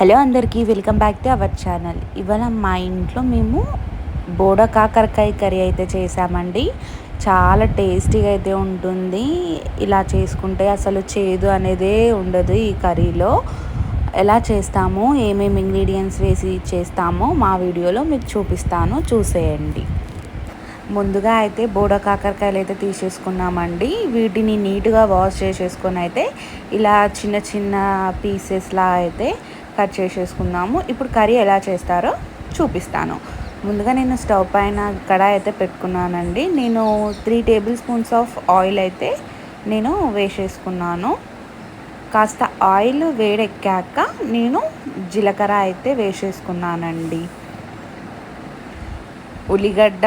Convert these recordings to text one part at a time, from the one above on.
Hello అందరికీ welcome back to our channel ఇవాళ మా ఇంట్లో మేము బోడ కాకరకాయ కర్రీ అయితే చేసామండి చాలా టేస్టీగా అయితే ఉంటుంది ఇలా చేసుకుంటే అసలు చేదు అనేదే ఉండదు ఈ కర్రీలో ఎలా చేస్తాము ఏమేమి ఇంగ్రీడియంట్స్ వేసి చేస్తామో మా వీడియోలో మీకు చూపిస్తాను చూసేయండి ముందుగా అయితే బోడ కాకరకాయలు అయితే తీసేసుకున్నామండి వీటిని నీట్గా వాష్ చేసేసుకొని అయితే ఇలా చిన్న చిన్న పీసెస్లా అయితే కట్ చేసేసుకుందాము ఇప్పుడు కర్రీ ఎలా చేస్తారో చూపిస్తాను ముందుగా నేను స్టవ్ పైన కడాయి అయితే పెట్టుకున్నానండి నేను three tablespoons of oil అయితే నేను వేసేసుకున్నాను కాస్త ఆయిల్ వేడెక్కాక నేను జీలకర్ర అయితే వేసేసుకున్నానండి ఉల్లిగడ్డ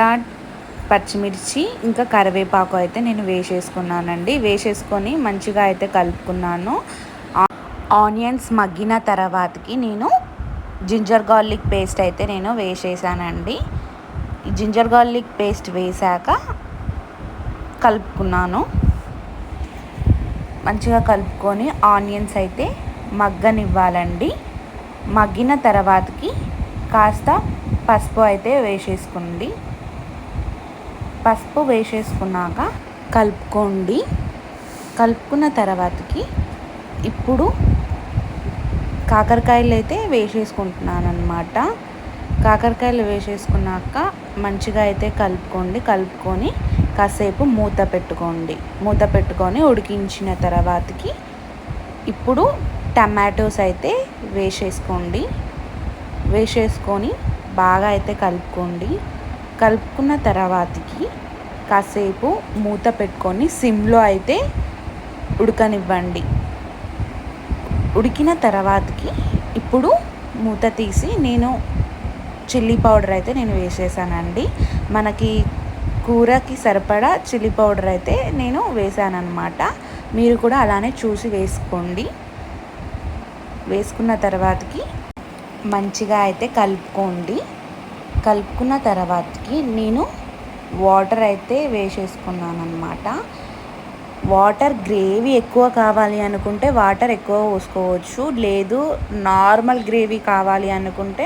పచ్చిమిర్చి ఇంకా కరివేపాకు అయితే నేను వేసేసుకున్నానండి వేసేసుకొని మంచిగా అయితే కలుపుకున్నాను ఆనియన్స్ మగ్గిన తర్వాతకి నేను జింజర్ గార్లిక్ పేస్ట్ అయితే నేను వేసేసానండి జింజర్ గార్లిక్ పేస్ట్ వేశాక కలుపుకున్నాను మంచిగా కలుపుకొని ఆనియన్స్ అయితే మగ్గనివ్వాలండి మగ్గిన తర్వాతకి కాస్త పసుపు అయితే వేసేసుకోండి పసుపు వేసేసుకున్నాక కలుపుకోండి కలుపుకున్న తర్వాతకి ఇప్పుడు కాకరకాయలు అయితే వేసేసుకుంటున్నాను అనమాట కాకరకాయలు వేసేసుకున్నాక మంచిగా అయితే కలుపుకోండి కలుపుకొని కాసేపు మూత పెట్టుకోండి మూత పెట్టుకొని ఉడికించిన తర్వాతకి ఇప్పుడు టమాటోస్ అయితే వేసేసుకోండి వేసేసుకొని బాగా అయితే కలుపుకోండి కలుపుకున్న తర్వాతకి కాసేపు మూత పెట్టుకొని సిమ్లో అయితే ఉడకనివ్వండి ఉడికిన తర్వాతకి ఇప్పుడు మూత తీసి నేను చిల్లీ పౌడర్ అయితే నేను వేసేసానండి మనకి కూరకి సరిపడా చిల్లీ పౌడర్ అయితే నేను వేసానమాట మీరు కూడా అలానే చూసి వేసుకోండి వేసుకున్న తర్వాతకి మంచిగా అయితే కలుపుకోండి కలుపుకున్న తర్వాతకి నేను వాటర్ అయితే వేసేసుకున్నాను అనమాట వాటర్ గ్రేవీ ఎక్కువ కావాలి అనుకుంటే వాటర్ ఎక్కువ పోసుకోవచ్చు లేదు నార్మల్ గ్రేవీ కావాలి అనుకుంటే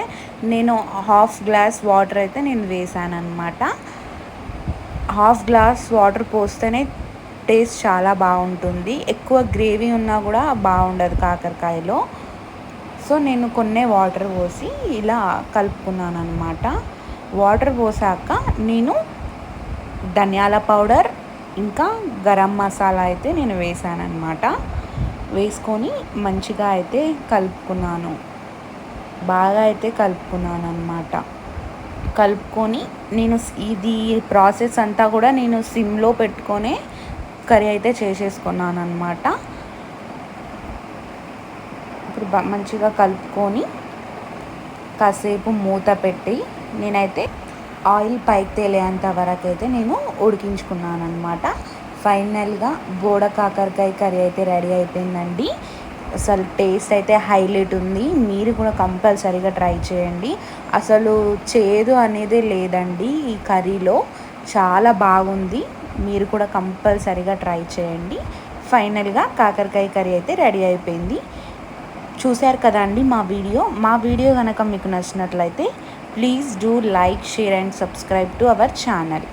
నేను హాఫ్ గ్లాస్ వాటర్ అయితే నేను వేసాను అనమాట హాఫ్ గ్లాస్ వాటర్ పోస్తేనే టేస్ట్ చాలా బాగుంటుంది ఎక్కువ గ్రేవీ ఉన్నా కూడా బాగుండదు కాకరకాయలో సో నేను కొన్ని వాటర్ పోసి ఇలా కలుపుకున్నాను అనమాట వాటర్ పోసాక నేను ధనియాల పౌడర్ ఇంకా గరం మసాలా అయితే నేను వేసానన్నమాట వేసుకొని మంచిగా అయితే కలుపుకున్నాను బాగా అయితే కలుపుకున్నాను అనమాట కలుపుకొని నేను ఇది ప్రాసెస్ అంతా కూడా నేను సిమ్లో పెట్టుకొని కర్రీ అయితే చేసేసుకున్నాను అనమాట ఇప్పుడు మంచిగా కలుపుకొని కాసేపు మూత పెట్టి నేనైతే ఆయిల్ పైకి తేలేంత వరకు అయితే నేను ఉడికించుకున్నాను అనమాట ఫైనల్గా బోడ కాకరకాయ కర్రీ అయితే రెడీ అయిపోయిందండి అసలు టేస్ట్ అయితే హైలైట్ ఉంది మీరు కూడా కంపల్సరీగా ట్రై చేయండి అసలు చేదు అనేది లేదండి ఈ కర్రీలో చాలా బాగుంది మీరు కూడా కంపల్సరీగా ట్రై చేయండి ఫైనల్గా కాకరకాయ కర్రీ అయితే రెడీ అయిపోయింది చూశారు కదండి మా వీడియో మా వీడియో కనుక మీకు నచ్చినట్లయితే Please do like, share and subscribe to our channel.